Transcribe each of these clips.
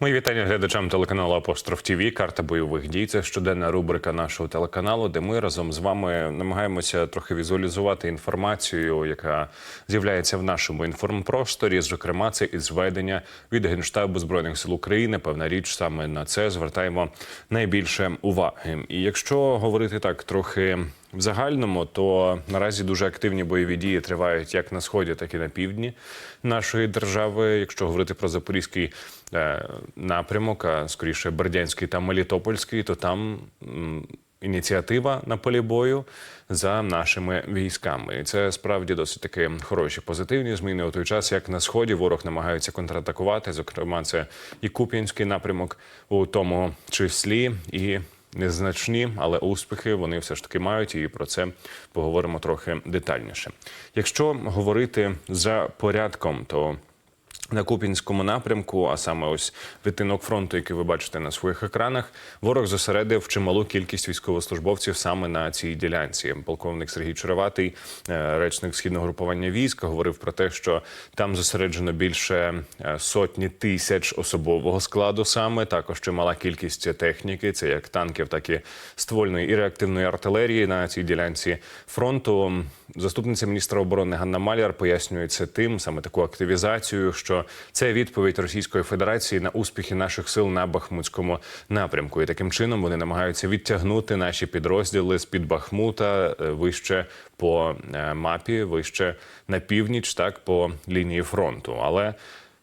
Мої вітання глядачам телеканалу Апостроф ТВ. Карта бойових дій. Це щоденна рубрика нашого телеканалу, де ми разом з вами намагаємося трохи візуалізувати інформацію, яка з'являється в нашому інформпросторі. Зокрема, це і зведення від Генштабу збройних сил України. Певна річ саме на це звертаємо найбільше уваги. І якщо говорити так трохи. В загальному то наразі дуже активні бойові дії тривають як на сході, так і на півдні нашої держави. Якщо говорити про запорізький напрямок, а скоріше Бердянський та Мелітопольський, то там ініціатива на полі бою за нашими військами. І це справді досить таки хороші позитивні зміни. У той час, як на сході ворог намагається контратакувати, зокрема, це і Куп'янський напрямок у тому числі і. Незначні, але успіхи вони все ж таки мають, і про це поговоримо трохи детальніше. Якщо говорити за порядком, то на Купінському напрямку, а саме ось відтинок фронту, який ви бачите на своїх екранах, ворог зосередив чималу кількість військовослужбовців саме на цій ділянці. Полковник Сергій Череватий, е, речник східного групування військ, говорив про те, що там зосереджено більше е, сотні тисяч особового складу. Саме також чимала кількість техніки, це як танків, так і ствольної і реактивної артилерії на цій ділянці фронту. Заступниця міністра оборони Ганна Маляр пояснює це тим, саме таку активізацію, що це відповідь Російської Федерації на успіхи наших сил на Бахмутському напрямку. І таким чином вони намагаються відтягнути наші підрозділи з під Бахмута е, вище по е, мапі, вище на північ, так по лінії фронту. Але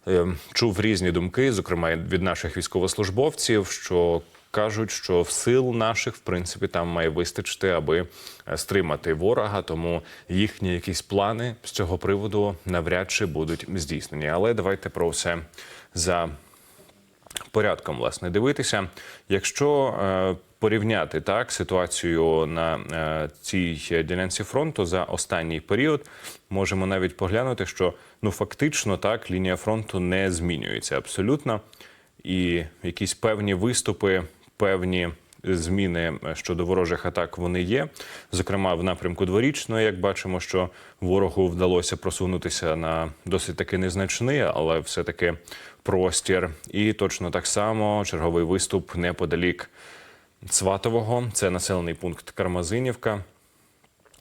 е, чув різні думки, зокрема від наших військовослужбовців, що кажуть, що в сил наших в принципі там має вистачити, аби е, стримати ворога. Тому їхні якісь плани з цього приводу навряд чи будуть здійснені. Але давайте про все за порядком власне дивитися. Якщо е, порівняти так ситуацію на е, цій ділянці фронту за останній період, можемо навіть поглянути, що ну фактично так лінія фронту не змінюється абсолютно, і якісь певні виступи, певні. Зміни щодо ворожих атак вони є. Зокрема, в напрямку дворічної, як бачимо, що ворогу вдалося просунутися на досить таки незначний, але все-таки простір. І точно так само черговий виступ неподалік Сватового. Це населений пункт Кармазинівка.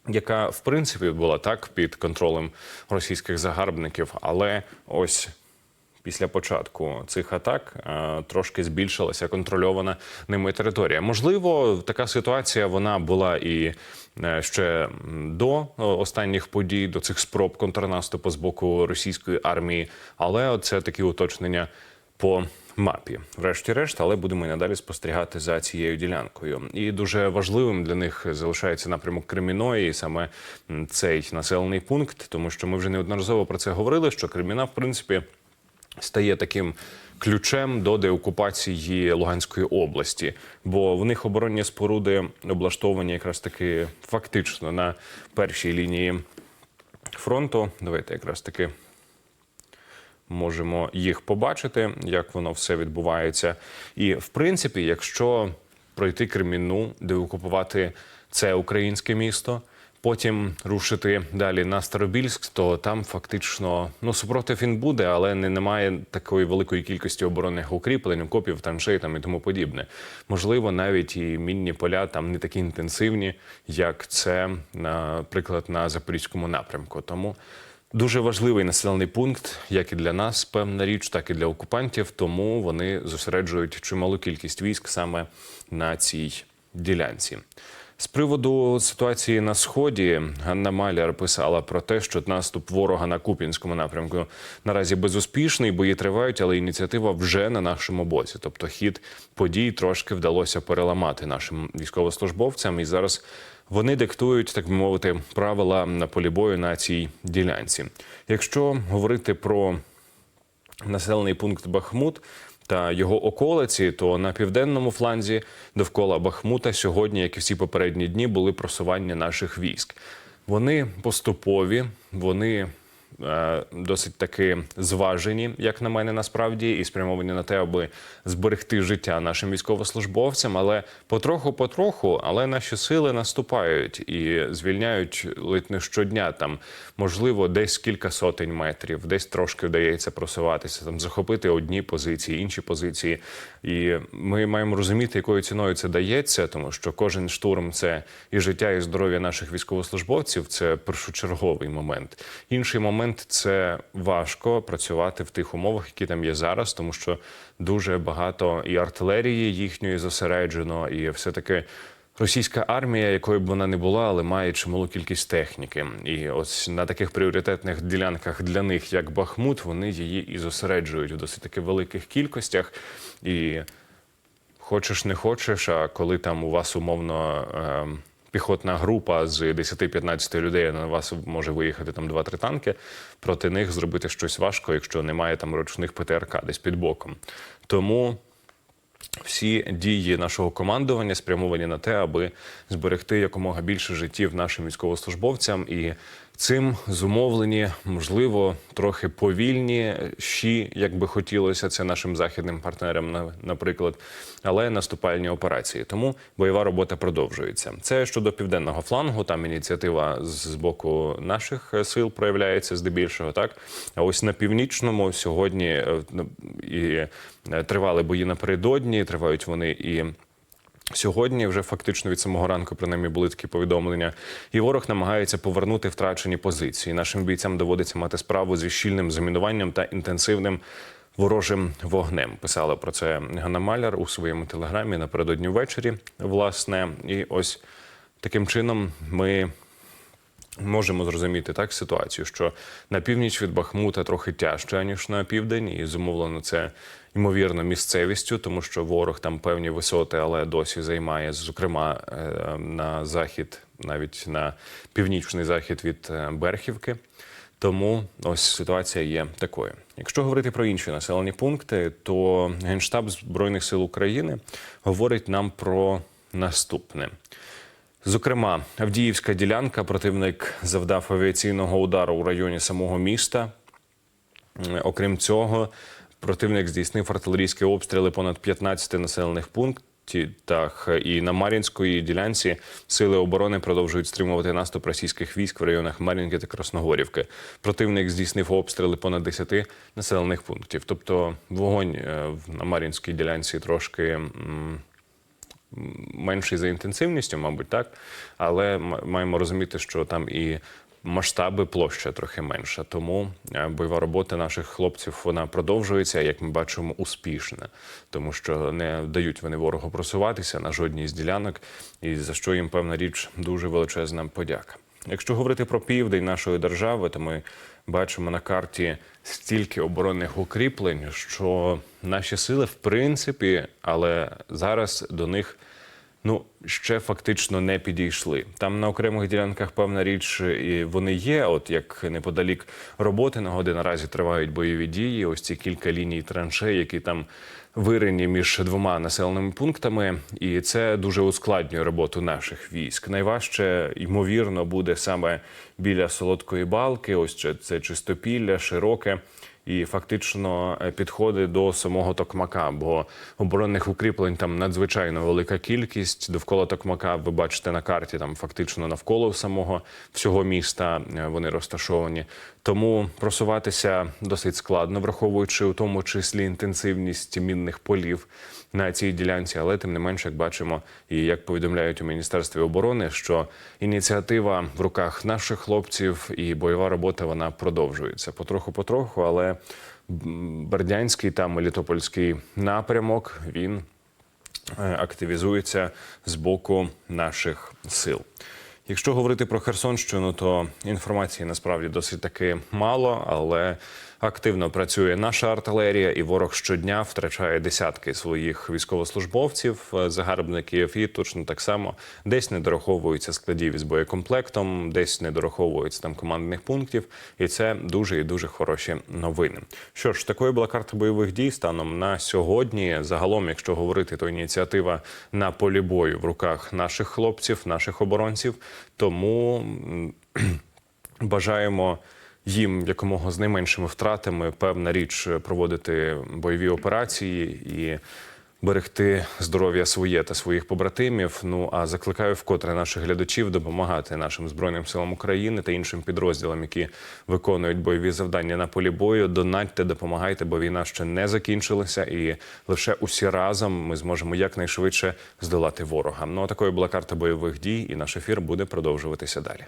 Яка в принципі була так під контролем російських загарбників, але ось після початку цих атак е, трошки збільшилася контрольована ними територія. Можливо, така ситуація вона була і е, ще до останніх подій, до цих спроб контрнаступу з боку російської армії, але це такі уточнення по мапі, врешті-решт, але будемо і надалі спостерігати за цією ділянкою. І дуже важливим для них залишається напрямок Креміної, і саме цей населений пункт, тому що ми вже неодноразово про це говорили. Що Креміна, в принципі, стає таким ключем до деокупації Луганської області, бо в них оборонні споруди облаштовані якраз таки фактично на першій лінії фронту. Давайте якраз таки можемо їх побачити, як воно все відбувається. І в принципі, якщо пройти Кремінну, деокупувати це українське місто. Потім рушити далі на Старобільськ, то там фактично ну супротив він буде, але не немає такої великої кількості оборонних укріплень, окопів, траншей там і тому подібне. Можливо, навіть і мінні поля там не такі інтенсивні, як це, наприклад, на запорізькому напрямку. Тому дуже важливий населений пункт, як і для нас, певна річ, так і для окупантів. Тому вони зосереджують чималу кількість військ саме на цій ділянці. З приводу ситуації на сході Ганна Маляр писала про те, що наступ ворога на Купінському напрямку наразі безуспішний, бої тривають, але ініціатива вже на нашому боці. Тобто хід подій трошки вдалося переламати нашим військовослужбовцям, і зараз вони диктують, так би мовити, правила на полі бою на цій ділянці. Якщо говорити про населений пункт Бахмут та його околиці, то на південному фланзі довкола Бахмута сьогодні, як і всі попередні дні, були просування наших військ. Вони поступові, вони досить таки зважені, як на мене, насправді, і спрямовані на те, аби зберегти життя нашим військовослужбовцям. Але потроху-потроху, але наші сили наступають і звільняють ледь не щодня. Там можливо десь кілька сотень метрів, десь трошки вдається просуватися, там захопити одні позиції, інші позиції. І ми маємо розуміти, якою ціною це дається, тому що кожен штурм це і життя, і здоров'я наших військовослужбовців. Це першочерговий момент. Інший момент це важко працювати в тих умовах, які там є зараз, тому що дуже багато і артилерії їхньої зосереджено, і все таки. Російська армія, якою б вона не була, але має чималу кількість техніки. І ось на таких пріоритетних ділянках для них, як Бахмут, вони її і зосереджують в досить таки великих кількостях. І хочеш не хочеш, а коли там у вас умовно. Е- Піхотна група з 10-15 людей на вас може виїхати там 2-3 танки. Проти них зробити щось важко, якщо немає там ручних ПТРК десь під боком. Тому всі дії нашого командування спрямовані на те, аби зберегти якомога більше життів нашим військовослужбовцям, і цим зумовлені, можливо, трохи повільні щі, як би хотілося це нашим західним партнерам, наприклад, але наступальні операції. Тому бойова робота продовжується. Це щодо південного флангу. Там ініціатива з боку наших сил проявляється здебільшого. Так а ось на північному сьогодні е, і е, тривали бої напередодні. Тривають вони і. Сьогодні вже фактично від самого ранку принаймні були такі повідомлення, і ворог намагається повернути втрачені позиції. Нашим бійцям доводиться мати справу зі щільним замінуванням та інтенсивним ворожим вогнем. Писала про це Ганна Маляр у своєму телеграмі напередодні ввечері. Власне, і ось таким чином ми можемо зрозуміти так ситуацію, що на північ від Бахмута трохи тяжче ніж на південь, і зумовлено це ймовірно місцевістю, тому що ворог там певні висоти, але досі займає, зокрема е, на захід, навіть на північний захід від е, Берхівки. Тому ось ситуація є такою. Якщо говорити про інші населені пункти, то Генштаб Збройних сил України говорить нам про наступне. Зокрема, Авдіївська ділянка противник завдав авіаційного удару у районі самого міста. Окрім цього, противник здійснив артилерійські обстріли понад 15 населених пунктів. І на Мар'їнської ділянці сили оборони продовжують стримувати наступ російських військ в районах Мар'їнки та Красногорівки. Противник здійснив обстріли понад 10 населених пунктів. Тобто вогонь е, на Мар'їнській ділянці трошки менший за інтенсивністю, мабуть, так. Але маємо розуміти, що там і масштаби площа трохи менша. Тому е, бойова робота наших хлопців вона продовжується, як ми бачимо, успішна, тому що не дають вони ворогу просуватися на жодній з ділянок, і за що їм певна річ дуже величезна подяка. Якщо говорити про південь нашої держави, то ми бачимо на карті стільки оборонних укріплень, що наші сили, в принципі, але зараз до них ну ще фактично не підійшли. Там на окремих ділянках певна річ і вони є. От як неподалік роботи нагоди наразі тривають бойові дії. Ось ці кілька ліній траншей, які там вирені між двома населеними пунктами, і це дуже ускладнює роботу наших військ. Найважче ймовірно буде саме біля солодкої балки. Ось це чистопілля, широке. І фактично е, підходи до самого Токмака, бо оборонних укріплень там надзвичайно велика кількість. Довкола Токмака ви бачите на карті, там фактично навколо самого всього міста е, вони розташовані. Тому просуватися досить складно, враховуючи у тому числі інтенсивність мінних полів на цій ділянці. Але тим не менше, як бачимо, і як повідомляють у міністерстві оборони, що ініціатива в руках наших хлопців і бойова робота вона продовжується потроху-потроху. Але Бердянський та Мелітопольський напрямок він е, активізується з боку наших сил. Якщо говорити про Херсонщину, то інформації насправді досить таки мало, але активно працює наша артилерія, і ворог щодня втрачає десятки своїх військовослужбовців, е, загарбників, і точно так само десь не дораховуються складів із боєкомплектом, десь не дораховуються там командних пунктів, і це дуже і дуже хороші новини. Що ж, такою була карта бойових дій станом на сьогодні. Загалом, якщо говорити, то ініціатива на полі бою в руках наших хлопців, наших оборонців. Тому бажаємо їм якомога з найменшими втратами певна річ проводити бойові операції і берегти здоров'я своє та своїх побратимів. Ну а закликаю вкотре наших глядачів допомагати нашим збройним силам України та іншим підрозділам, які виконують бойові завдання на полі бою. Донатьте, допомагайте, бо війна ще не закінчилася, і лише усі разом ми зможемо якнайшвидше здолати ворога. Ну а такою була карта бойових дій, і наш ефір буде продовжуватися далі.